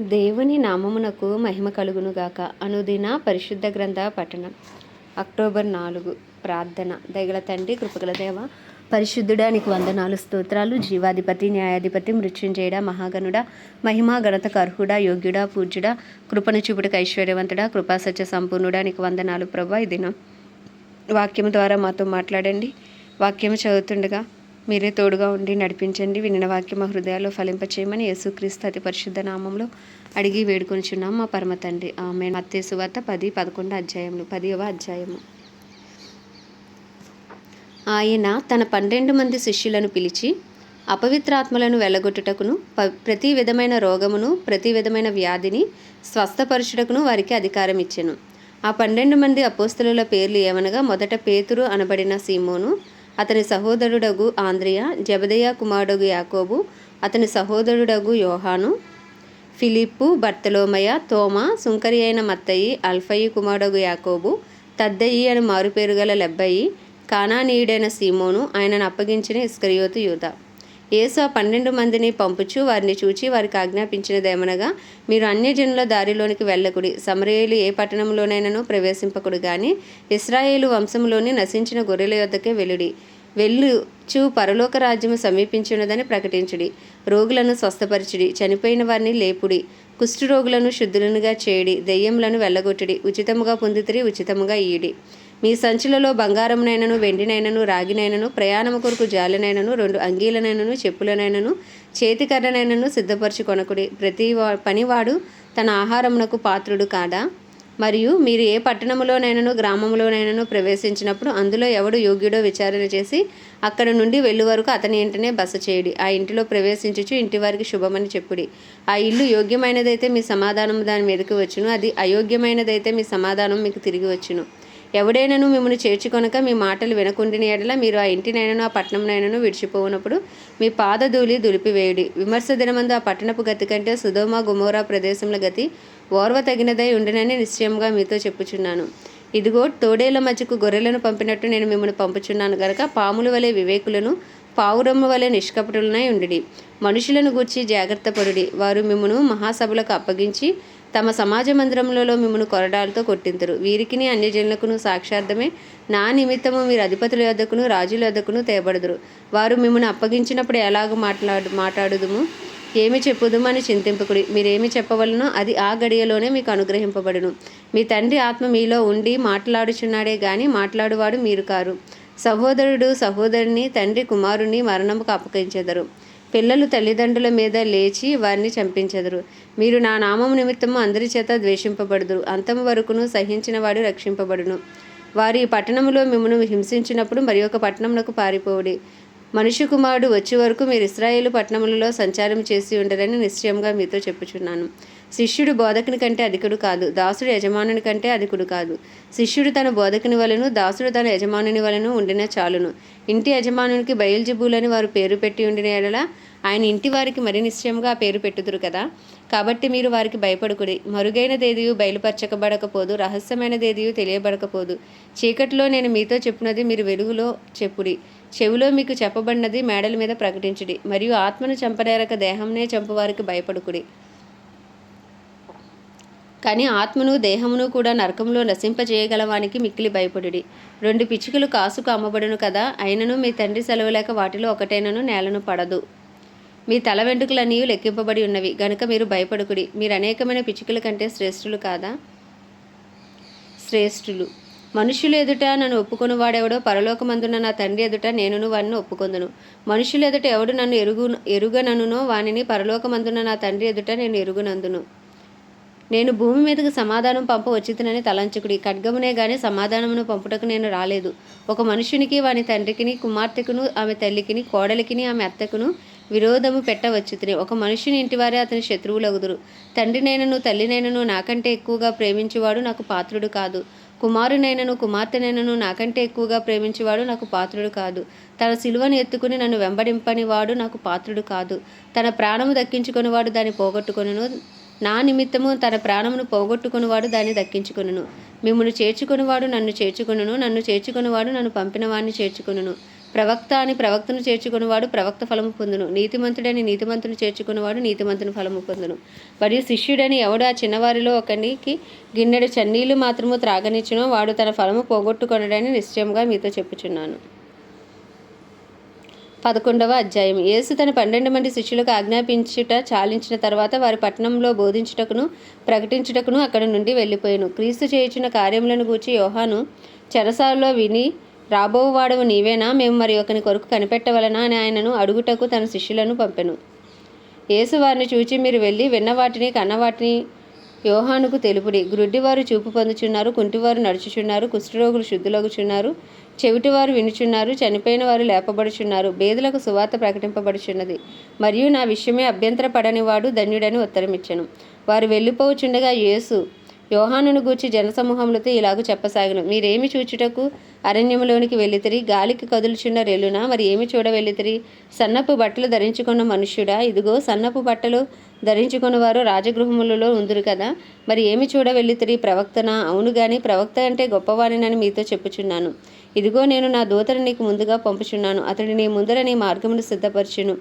దేవుని నామమునకు మహిమ కలుగునుగాక. అనుదిన పరిశుద్ధ గ్రంథ పఠనం. అక్టోబర్ నాలుగు. ప్రార్థన. దయగల తండ్రి కృపగల దేవ పరిశుద్ధుడా నీకు వందనాలు స్తోత్రాలు. జీవాధిపతి న్యాయాధిపతి మృత్యుంజయుడ మహాగణుడ మహిమా గణతకు అర్హుడా యోగ్యుడా పూజ్యుడా కృపను చూపుటకు ఐశ్వర్యవంతుడా కృపాసత్య సంపూర్ణుడా నీకు వందనాలు ప్రభా ఈ దినం. వాక్యం ద్వారా మాతో మాట్లాడండి. వాక్యం చదువుతుండగా మీరే తోడుగా ఉండి నడిపించండి. వినిన వాక్యం మా హృదయాల్లో ఫలింపచేయమని యేసుక్రీస్తు అతి పరిశుద్ధ నామంలో అడిగి వేడుకొనిచున్నాం. మా పరమ తండ్రి. ఆమె మత్తేసు వార్త పది పదకొండు అధ్యాయములు. పదివ అధ్యాయము. ఆయన తన పన్నెండు మంది శిష్యులను పిలిచి అపవిత్రాత్మలను వెళ్ళగొట్టుటకును ప ప్రతి విధమైన రోగమును ప్రతి విధమైన వ్యాధిని స్వస్థపరచుటకును వారికి అధికారం ఇచ్చెను. ఆ పన్నెండు మంది అపోస్తలుల పేర్లు ఏమనగా మొదట పేతురు అనబడిన సీమోను అతని సహోదరుడగు ఆంద్రియ జబదయ కుమారుడగు యాకోబు అతని సహోదరుడగు యోహాను ఫిలిప్పు బర్తలోమయ తోమ సుంకరి అయిన మత్తయి అల్ఫయి కుమారుడగు యాకోబు తద్దయి అని మారుపేరు గల లెబ్బయి కానానీయుడైన సీమోను ఆయనను అప్పగించిన ఇస్కరియోతు యూత ఏసు ఆ పన్నెండు మందిని పంపుచు వారిని చూచి వారికి ఆజ్ఞాపించినదేమనగా మీరు అన్యజనుల దారిలోనికి వెళ్ళకుడి సమరయులు ఏ పట్టణంలోనైనాను ప్రవేశింపకుడు కానీ ఇస్రాయేలు వంశంలోని నశించిన గొర్రెల యొద్దకే వెలుడి వెళ్ళుచు పరలోక రాజ్యము సమీపించున్నదని ప్రకటించుడి. రోగులను స్వస్థపరచుడి చనిపోయిన వారిని లేపుడి. కుష్ఠరోగులను శుద్ధులనుగా చేయడి దెయ్యములను వెళ్ళగొట్టుడి ఉచితముగా పొందితిరి ఉచితముగా ఈడి మీ సంచులలో బంగారమునైనను వెండినైనను రాగినైనను ప్రయాణము కొరకు జాలినైనను రెండు అంగీలనైనను చెప్పులనైనను చేతికర్రనైనను సిద్ధపరచు కొనకుడి. ప్రతి వా పనివాడు తన ఆహారమునకు పాత్రుడు కాదా మరియు మీరు ఏ పట్టణములోనైనను గ్రామంలోనైనను ప్రవేశించినప్పుడు అందులో ఎవడు యోగ్యుడో విచారణ చేసి అక్కడ నుండి వెళ్ళు వరకు అతని ఇంటనే బస చేయుడి. ఆ ఇంటిలో ప్రవేశించుచు ఇంటి వారికి శుభమని చెప్పుడి. ఆ ఇల్లు యోగ్యమైనదైతే మీ సమాధానం దాని మీదకి వచ్చును. అది అయోగ్యమైనదైతే మీ సమాధానం మీకు తిరిగి వచ్చును. ఎవడైనను మిమ్మల్ని చేర్చుకొనక మీ మాటలు వినకుండిన ఎడల మీరు ఆ ఇంటినైనను ఆ పట్టణంనైనను విడిచిపోవునప్పుడు మీ పాదధూళి దులిపివేయుడి. విమర్శ దినమందు ఆ పట్టణపు గతి కంటే సుధోమ గుమోరా ప్రదేశంలో గతి ఓర్వ తగినదై ఉండినని నిశ్చయంగా మీతో చెప్పుచున్నాను. ఇదిగో తోడేళ్ళ మధ్యకు గొర్రెలను పంపినట్టు నేను మిమ్మల్ని పంపుచున్నాను గనక పాముల వలె వివేకులను పావురమ్మ వలె నిష్కపటులనై ఉండి మనుషులను గూర్చి జాగ్రత్త పడుడి వారు మిమ్మను మహాసభలకు అప్పగించి తమ సమాజ మందిరములలో మిమ్మను కొరడాలతో కొట్టింతురు. వీరికిని అన్యజనులకును సాక్షార్థమే నా నిమిత్తము మీరు అధిపతుల యొద్దకును రాజుల యొద్దకును తేబడదురు. వారు మిమ్మల్ని అప్పగించినప్పుడు ఎలాగ మాట్లాడు మాట్లాడుదుము? ఏమి చెప్పుదుము అని చింతింపకుడి. మీరేమి చెప్పవలనో అది ఆ గడియలోనే మీకు అనుగ్రహింపబడును. మీ తండ్రి ఆత్మ మీలో ఉండి మాట్లాడుచున్నాడే గాని మాట్లాడువాడు మీరు కారు. సహోదరుడు సహోదరుని తండ్రి కుమారుని మరణముకు అప్పగించెదరు. పిల్లలు తల్లిదండ్రుల మీద లేచి వారిని చంపించెదరు. మీరు నా నామం నిమిత్తము అందరి చేత ద్వేషింపబడుదురు. అంతము వరకును సహించిన వాడు రక్షింపబడును. వారి పట్టణములో మిమ్మల్ని హింసించినప్పుడు మరి ఒక పట్టణంలోకి పారిపోవుడి. మనిషి కుమారుడు వచ్చే వరకు మీరు ఇస్రాయేల్ పట్టణములలో సంచారం చేసి ఉండరని నిశ్చయంగా మీతో చెప్పుచున్నాను. శిష్యుడు బోధకుని కంటే అధికుడు కాదు దాసుడు యజమానుని కంటే అధికుడు కాదు. శిష్యుడు తన బోధకుని వలను దాసుడు తన యజమానుని వలను ఉండిన చాలును. ఇంటి యజమానునికి బయల్జిబులని వారు పేరు పెట్టి ఉండిన ఎడల ఆయన ఇంటి వారికి మరి నిశ్చయంగా ఆ పేరు పెట్టుదురు కదా? కాబట్టి మీరు వారికి భయపడుకుడి. మరుగైనదేదియు బయలుపరచకబడకపోదు రహస్యమైనదేదియు తెలియబడకపోదు. చీకటిలో నేను మీతో చెప్పినది మీరు వెలుగులో చెప్పుడి. చెవిలో మీకు చెప్పబడినది మేడల మీద ప్రకటించుడి. మరియు ఆత్మను చంపనేరక దేహంనే చంపువారికి భయపడుకుడి. కానీ ఆత్మను దేహమును కూడా నరకంలో నశింపజేయగలవానికి మిక్కిలి భయపడుడి. రెండు పిచ్చుకలు కాసుకు అమ్మబడును కదా అయినను మీ తండ్రి సెలవు లేక వాటిలో ఒకటైనను నేలను పడదు. మీ తల వెంట్రుకలన్నీ లెక్కింపబడి ఉన్నవి గనుక మీరు భయపడుకుడి. మీరు అనేకమైన పిచ్చుకల కంటే శ్రేష్ఠులు కాదా? శ్రేష్ఠులు. మనుషులు ఎదుట నన్ను ఒప్పుకొని వాడెవడో పరలోకమందున నా తండ్రి ఎదుట నేనును వాడిని ఒప్పుకొందును. మనుషులు ఎదుట ఎవడు నన్ను ఎరుగు ఎరుగననునో వానిని పరలోకమందున నా తండ్రి ఎదుట నేను ఎరుగునందును. నేను భూమి మీదకు సమాధానం పంపవచ్చితనని తలంచుకుడి. ఖడ్గమునే గాని సమాధానమును పంపుటకు నేను రాలేదు. ఒక మనుషునికి వాని తండ్రికిని కుమార్తెకును ఆమె తల్లికిని కోడలికిని ఆమె అత్తకును విరోధము పెట్టవచ్చుతుని ఒక మనుషుని ఇంటివారే అతని శత్రువులగుదురు. తండ్రినైనను తల్లినైనను నాకంటే ఎక్కువగా ప్రేమించేవాడు నాకు పాత్రుడు కాదు. కుమారునైనను కుమార్తెనైనను నాకంటే ఎక్కువగా ప్రేమించేవాడు నాకు పాత్రుడు కాదు. తన సిలువను ఎత్తుకుని నన్ను వెంబడింపని వాడు నాకు పాత్రుడు కాదు. తన ప్రాణము దక్కించుకొని వాడు దాన్ని పోగొట్టుకొనును. నా నిమిత్తము తన ప్రాణమును పోగొట్టుకునివాడు దాన్ని దక్కించుకును మిమ్మల్ని చేర్చుకునివాడు నన్ను చేర్చుకును నన్ను చేర్చుకునివాడు నన్ను పంపిన వాడిని ప్రవక్త అని ప్రవక్తను చేర్చుకునివాడు ప్రవక్త ఫలము పొందును. నీతిమంతుడని నీతిమంతును చేర్చుకున్నవాడు నీతిమంతుని ఫలము పొందును. మరియు శిష్యుడని ఎవడు? ఆ చిన్నవారిలో ఒకనికి గిన్నెడు చన్నీళ్ళు మాత్రము త్రాగనిచ్చునో. వాడు తన ఫలము పోగొట్టుకొనడని నిశ్చయంగా మీతో చెప్పుచున్నాను. పదకొండవ అధ్యాయం. యేసు తన పన్నెండు మంది శిష్యులకు ఆజ్ఞాపించుట చాలించిన తర్వాత వారి పట్టణంలో బోధించుటకును ప్రకటించుటకును అక్కడ నుండి వెళ్ళిపోయాను. క్రీస్తు చేయించిన కార్యములను గూర్చి యోహాను చెరసాలలో విని రాబోవాడవు నీవేనా? మేము మరి ఒకని కొరకు కనిపెట్టవలనా? అని ఆయనను అడుగుటకు తన శిష్యులను పంపెను. యేసు వారిని చూచి మీరు వెళ్ళి విన్న వాటిని కన్న వాటిని యోహానుకు తెలుపుడి. గ్రుడ్డివారు చూపు పొందుచున్నారు కుంటివారు నడుచుచున్నారు కుష్ఠరోగులు శుద్ధులగుచున్నారు చెవిటివారు వినుచున్నారు చనిపోయిన వారు లేపబడుచున్నారు బేదలకు సువార్త ప్రకటింపబడుచున్నది. మరియు నా విషయమే అభ్యంతర పడనివాడు ధన్యుడని ఉత్తరమిచ్చను. వారు వెళ్ళిపోవచుండగా యేసు యోహానును గూర్చి జనసమూహములతో ఇలాగ చెప్పసాగను. మీరేమి చూచుటకు అరణ్యములోనికి వెళ్ళితిరి? గాలికి కదులుచున్న రెల్లునా? మరి ఏమి చూడవెళ్ళితిరి? సన్నపు బట్టలు ధరించుకున్న మనుష్యుడా? ఇదిగో సన్నపు బట్టలు ధరించుకున్నవారు రాజగృహములలో ఉందురు కదా. మరి ఏమి చూడ వెళ్ళితిరి ప్రవక్తనా? అవును గాని ప్రవక్త అంటే గొప్పవారినని మీతో చెప్పుచున్నాను. ఇదిగో నేను నా దూతను నీకు ముందుగా పంపుచున్నాను. అతడు నీ ముందర నీ మార్గమును సిద్ధపరచును.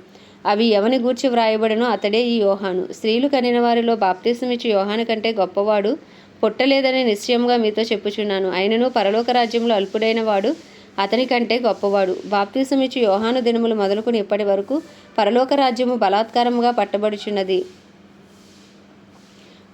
అవి ఎవని గూర్చి వ్రాయబడనో అతడే ఈ యోహాను. స్త్రీలు కనిన వారిలో బాప్తీసం ఇచ్చి యోహాను కంటే గొప్పవాడు పుట్టలేదని నిశ్చయంగా మీతో చెప్పుచున్నాను. అయినను పరలోక రాజ్యంలో అల్పుడైన వాడు అతని కంటే గొప్పవాడు. బాప్తీసమిచ్చి యోహాను దినములు మొదలుకుని ఇప్పటి వరకు పరలోక రాజ్యము బలాత్కారముగా పట్టబడుచున్నది.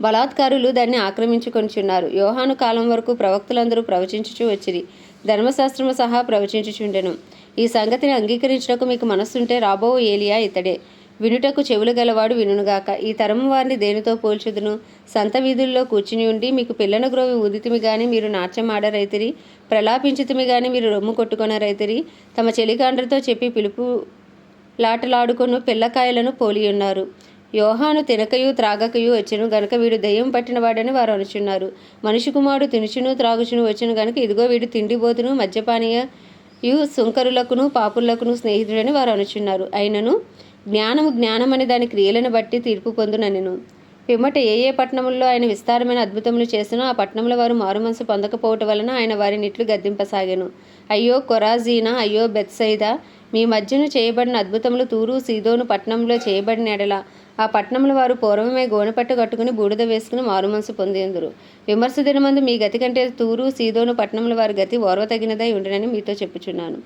బలాత్కారులు దాన్ని ఆక్రమించుకొనిచున్నారు. యోహాను కాలం వరకు ప్రవక్తలందరూ ప్రవచించుచూ వచ్చిరి. ధర్మశాస్త్రము సహా ప్రవచించుచుండెను. ఈ సంగతిని అంగీకరించుటకు మీకు మనస్సుంటే రాబో ఏలియా ఇతడే. వినుటకు చెవులు గలవాడు వినుగాక ఈ తరము వారిని దేనితో పోల్చుదును? సంత వీధుల్లో కూర్చుని ఉండి మీకు పిల్లను గ్రోవి ఊదితిమి గాని మీరు నాట్యమాడరైతిరి ప్రలాపించితిమి గాని మీరు రొమ్ము కొట్టుకొనరైతిరి తమ చెలికాండ్రతో చెప్పి పిలుపు లాటలాడుకొను పిల్లకాయలను పోలియున్నారు. యోహాను తినకయు త్రాగకయు వచ్చును గనుక వీడు దయ్యం పట్టినవాడని వారు అనుచున్నారు. మనిషి కుమారుడు తినుచును త్రాగుచును వచ్చును గనుక ఇదిగో వీడు తిండిబోతును మద్యపానీయయు సుంకరులకును పాపులకును స్నేహితుడని వారు అనుచున్నారు. అయినను జ్ఞానము జ్ఞానమని దాని క్రియలను బట్టి తీర్పు పొందుననెను. పిమ్మట ఏ ఏ పట్టణముల్లో ఆయన విస్తారమైన అద్భుతములు చేసినా ఆ పట్టణంలో వారు మారుమనసు పొందకపోవటం వలన ఆయన వారిని ఇట్లు గద్దింపసాగాను. అయ్యో కొరాజీనా అయ్యో బెత్సైదా మీ మధ్యను చేయబడిన అద్భుతములు తూరు సీదోను పట్టణంలో చేయబడిన ఎడల. ఆ పట్టణంలో వారు పూర్వమే గోనెపట్టు కట్టుకుని బూడిద వేసుకుని మారుమనసు పొందేందురు. విమర్శ దినమందు మీ గతి కంటే తూరు సీదోను పట్టణంలో వారి గతి ఓర్వతగినదై ఉండనని మీతో చెప్పుచున్నాను.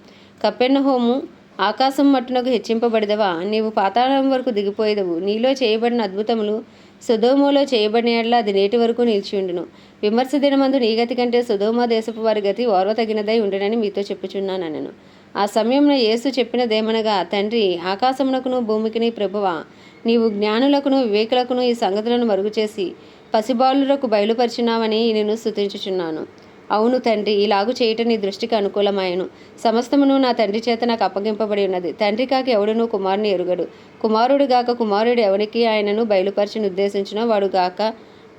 కప్పెన్న హోము ఆకాశం మట్టునకు హెచ్చింపబడిదవా? నీవు పాతాళం వరకు దిగిపోయేదవు. నీలో చేయబడిన అద్భుతములు సుధోమోలో చేయబడిన ఎడల అది నేటి వరకు నిలిచి ఉండును విమర్శ దినమందు నీ గతి కంటే సుధోమ దేశపు వారి గతి ఓర్వతగినదై ఉండనని మీతో చెప్పుచున్నాను నేను ఆ సమయంలో యేసు చెప్పినదేమనగా తండ్రి ఆకాశమునకును భూమికిని ప్రభువా నీవు జ్ఞానులకును వివేకులకును ఈ సంగతులను మరుగుచేసి పసిబాలులకు బయలుపరిచినావని నేను స్థుతించుచున్నాను అవును తండ్రి ఇలాగు చేయటం నీ దృష్టికి అనుకూలమాయను. సమస్తమును నా తండ్రి చేత నాకు అప్పగింపబడి ఉన్నది. తండ్రి కాక ఎవడును కుమారుని ఎరుగడు. కుమారుడు గాక కుమారుడు ఎవనికి ఆయనను బయలుపరచని ఉద్దేశించిన వాడు గాక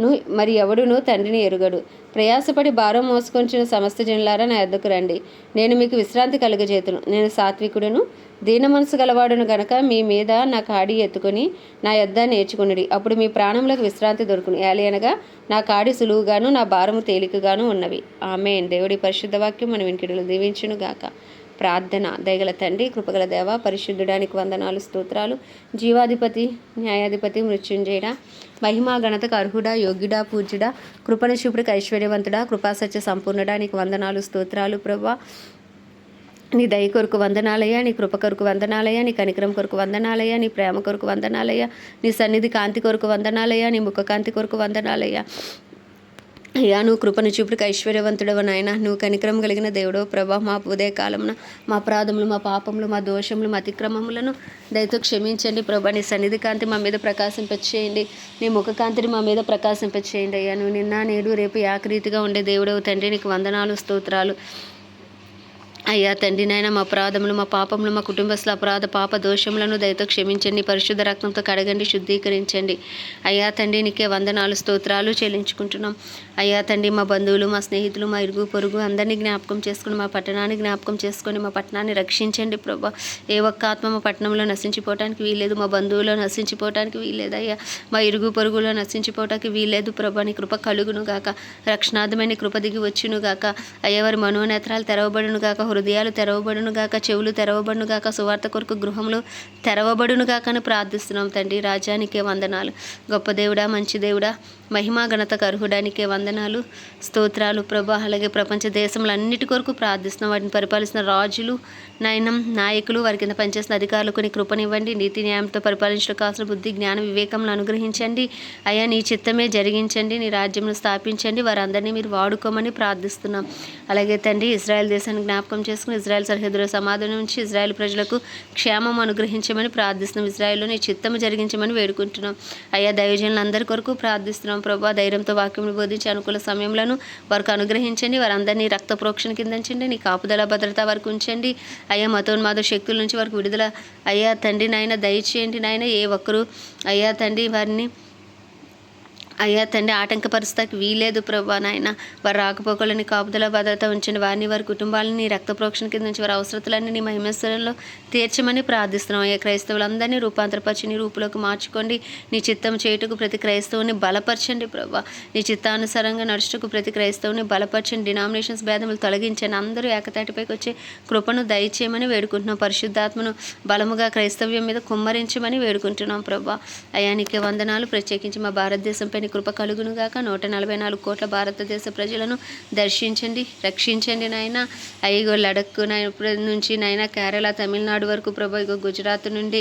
ను మరి ఎవడును తండ్రిని ఎరుగడు. ప్రయాసపడి భారం మోసుకొంచిన సమస్త జనులారా నా ఎద్దకు రండి. నేను మీకు విశ్రాంతి కలుగజేతును. నేను సాత్వికుడును. దీన మనసు గలవాడును గనక మీ మీద నా కాడి ఎత్తుకొని నా యొద్ద నేర్చుకునిడి. అప్పుడు మీ ప్రాణంలోకి విశ్రాంతి దొరుకును. ఏలయనగా నా కాడి సులువుగాను నా భారము తేలికగాను ఉన్నవి. ఆమె దేవుడి పరిశుద్ధ వాక్యం మన వెనుకిడులు దీవించును గాక. ప్రార్థన. దయగల తండ్రి కృపగల దేవ పరిశుద్ధుడానికి వందనాలు స్తోత్రాలు. జీవాధిపతి న్యాయాధిపతి మృత్యుంజయుడా మహిమా గణతకు అర్హుడా యోగ్యుడా పూజ్యుడా కృపణ శుభ్రుడికి ఐశ్వర్యవంతుడా కృపాసత్య సంపూర్ణుడా. నీకు వందనాలు స్తోత్రాలు ప్రభా. నీ దయ కొరకు వందనాలయ్యా నీ కృప కొరకు వందనాలయ్యా నీ కనికరం కొరకు వందనాలయ్యా నీ ప్రేమ కొరకు వందనాలయ్యా నీ సన్నిధి కాంతి కొరకు వందనాలయ్యా నీ ముఖ కాంతి కొరకు వందనాలయ్యా. అయ్యా నువ్వు కృపను చూపుడికి ఐశ్వర్యవంతుడవ నాయన. నువ్వు కనికరం కలిగిన దేవుడో ప్రభా. మా ఉదయ కాలంలో మా అపరాధములు మా పాపములు మా దోషములు మా అతిక్రమములను దయతో క్షమించండి ప్రభా. నీ సన్నిధి కాంతి మా మీద ప్రకాశింపచేయండి. నీ ముఖ కాంతిని మా మీద ప్రకాశింపచేయండి అయ్యా. నువ్వు నిన్న నేడు రేపు యాకరీతిగా ఉండే దేవుడవు తండ్రి. నీకు వందనాలు స్తోత్రాలు. అయ్యా తండ్రి నాయన మా అపరాధములు మా పాపములు మా కుటుంబస్తుల అపరాధ పాప దోషములను దయతో క్షమించండి పరిశుద్ధ రక్తంతో కడగండి శుద్ధీకరించండి. అయ్యా తండ్రి నీకే వందనాలు స్తోత్రాలు చెల్లించుకుంటున్నాం. అయ్యా తండ్రి మా బంధువులు మా స్నేహితులు మా ఇరుగు పొరుగు అందరినీ జ్ఞాపకం చేసుకుని మా పట్టణాన్ని జ్ఞాపకం చేసుకొని మా పట్టణాన్ని రక్షించండి ప్రభా. ఏ ఒక్క ఆత్మ మా పట్టణంలో నశించిపోవటానికి వీల్లేదు మా బంధువులో నశించిపోవటానికి వీల్లేదు. అయ్యా మా ఇరుగు పొరుగులో నశించిపోవటానికి వీల్లేదు ప్రభా. నీ కృప కలుగును గాక రక్షణార్థమైన కృప దిగి వచ్చును గాక. అయ్యవారి మనోనేత్రాలు తెరవబడును గాక హృదయాలు తెరవబడునుగాక చెవులు తెరవబడునుగాక సువార్త కొరకు గృహంలో తెరవబడునుగాక అని ప్రార్థిస్తున్నాం తండ్రి. రాజ్యానికే వందనాలు. గొప్ప దేవుడా మంచి దేవుడా మహిమా ఘనతకు అర్హుడానికే వందనాలు స్తోత్రాలు. ప్రభా అలాగే ప్రపంచ దేశంలో అన్నిటి కొరకు ప్రార్థిస్తున్నాం. వాటిని పరిపాలిస్తున్న రాజులు నయనం నాయకులు వారి కింద పనిచేసిన అధికారులకు నీ కృపనివ్వండి. నీతి న్యాయంతో పరిపాలించడం కావాల్సిన బుద్ధి జ్ఞాన వివేకంలో అనుగ్రహించండి. అయ్యా నీ చిత్తమే జరిగించండి. నీ రాజ్యంను స్థాపించండి. వారందరినీ మీరు వాడుకోమని ప్రార్థిస్తున్నాం. అలాగే తండ్రి ఇజ్రాయెల్ దేశాన్ని జ్ఞాపకం చేసుకుని ఇజ్రాయెల్ సరిహద్దుల సమాధానం నుంచి ఇజ్రాయెల్ ప్రజలకు క్షేమం అనుగ్రహించమని ప్రార్థిస్తున్నాం. ఇజ్రాయెల్లో నీ చిత్తము జరిగించమని వేడుకుంటున్నాం. అయ్యా దైవజనులందరి కొరకు ప్రార్థిస్తున్నాం. ప్రభా ధైర్యంతో వాక్యం బోధించి అనుకూల సమయంలో వారికి అనుగ్రహించండి. వారందరినీ రక్త ప్రోక్షణ కింద ఉంచండి. నీ కాపుదల భద్రత వరకు ఉంచండి. అయ్యా మతోన్మాద శక్తుల నుంచి వారికి విడుదల. అయ్యా తండ్రి నాయన దయచేయండి నాయన. ఏ ఒక్కరు అయ్యా తండ్రి వారిని అయ్యా తండ్రి ఆటంకపరుస్తాకి వీలేదు ప్రభా నాయన. వారు రాకపోకలని కాపుదల భద్రత ఉంచండి వారిని వారి కుటుంబాలని రక్త ప్రోక్షణ కింద నుంచి వారి అవసరతలన్నీ నీ మహిమేశ్వరంలో తీర్చమని ప్రార్థిస్తున్నాం. అయ్యా క్రైస్తవులందరినీ రూపాంతరపరిచి నీ రూపులోకి మార్చుకోండి. నీ చిత్తం చేయుటకు ప్రతి క్రైస్తవుని బలపరచండి ప్రభా. నీ చిత్తానుసారంగా నడుచుటకు ప్రతి క్రైస్తవుని బలపరచండి. డినామినేషన్స్ భేదములు తొలగించండి. అందరూ ఏకతాటిపైకి వచ్చే కృపను దయచేయమని వేడుకుంటున్నాం. పరిశుద్ధాత్మను బలముగా క్రైస్తవ్యం మీద కుమ్మరించమని వేడుకుంటున్నాం ప్రభా. అయ్యా వందనాలు. ప్రత్యేకించి మా భారతదేశంపై నీ కృప కలుగునుగాక నూట నలభై నాలుగు కోట్ల భారతదేశ ప్రజలను దర్శించండి రక్షించండి నాయన. అయ్యో లడక్ నుంచి నాయన కేరళ తమిళనాడు వరకు ప్రభా ఇగో గుజరాత్ నుండి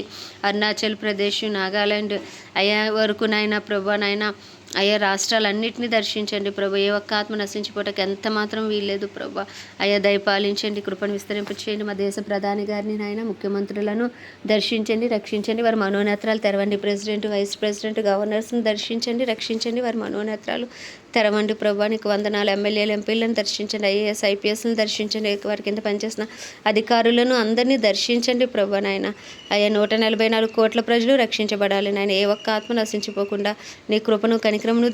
అరుణాచల్ ప్రదేశ్ నాగాలాండ్ అయ్యా వరకు నాయన ప్రభా నాయన. అయ్యా రాష్ట్రాలన్నింటినీ దర్శించండి ప్రభు. ఏ ఒక్క ఆత్మ నశించిపోవటం ఎంత మాత్రం వీల్లేదు ప్రభు. అయ్యా దయపాలించండి కృపను విస్తరింపచేయండి మా దేశ ప్రధాని గారిని నాయన ముఖ్యమంత్రులను దర్శించండి రక్షించండి. వారి మనోనేత్రాలు తెరవండి. ప్రెసిడెంట్ వైస్ ప్రెసిడెంట్ గవర్నర్స్ని దర్శించండి రక్షించండి. వారి మనోనేత్రాలు తెరవండి ప్రభా. నీకు వందనాలు. ఎమ్మెల్యేలు ఎంపీలను దర్శించండి. ఐఏఎస్ ఐపీఎస్ని దర్శించండి. వారి కింద పనిచేసిన అధికారులను అందరినీ దర్శించండి ప్రభా నాయన. అయ్యా నూట నలభై నాలుగు కోట్ల ప్రజలు రక్షించబడాలి నాయన. ఏ ఒక్క ఆత్మ నశించిపోకుండా నీ కృపను కనిక్రమను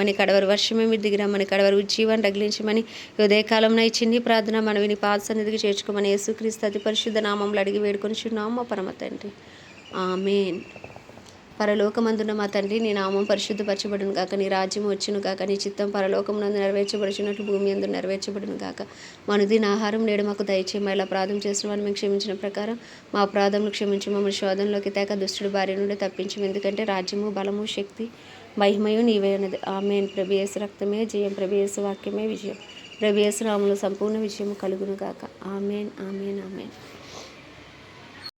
మన కడవరి వర్షమే మీరు దిగిరామని కడవరి ఉజ్జీవాన్ని రగిలించమని ఈ ఉదయకాలంలో ఈ చిన్ని ప్రార్థన మనవిని పాద సన్నిధికి చేర్చుకోమని యేసుక్రీస్తు అతి పరిశుద్ధ నామంలో అడిగి వేడుకొని చున్నాము మా పరమ తండ్రి. ఆమెన్. పరలోకమందున మా తండ్రి నీ నామం పరిశుద్ధపరచబడును కాక నీ రాజ్యం వచ్చును కాక నీ చిత్తం పరలోకమునందు నెరవేర్చబడిచినట్లు భూమి అందు నెరవేర్చబడును గాక. మనుదిన ఆహారం నేడు మాకు దయచేయమ ఇలా ప్రార్థన చేసిన వారిని మేము క్షమించిన ప్రకారం మా అపరాధములు క్షమించి మమ్మల్ని శోధనలోకి తేక దుష్టుడు భార్య నుండి తప్పించము. ఎందుకంటే రాజ్యము బలము శక్తి మహిమయు నీవే ఉన్నది. ఆమె ప్రభేసు రక్తమే జయం. ప్రభేసు వాక్యమే విజయం. ప్రభేసు రాములు సంపూర్ణ విజయం కలుగును గాక. Amen amen amen.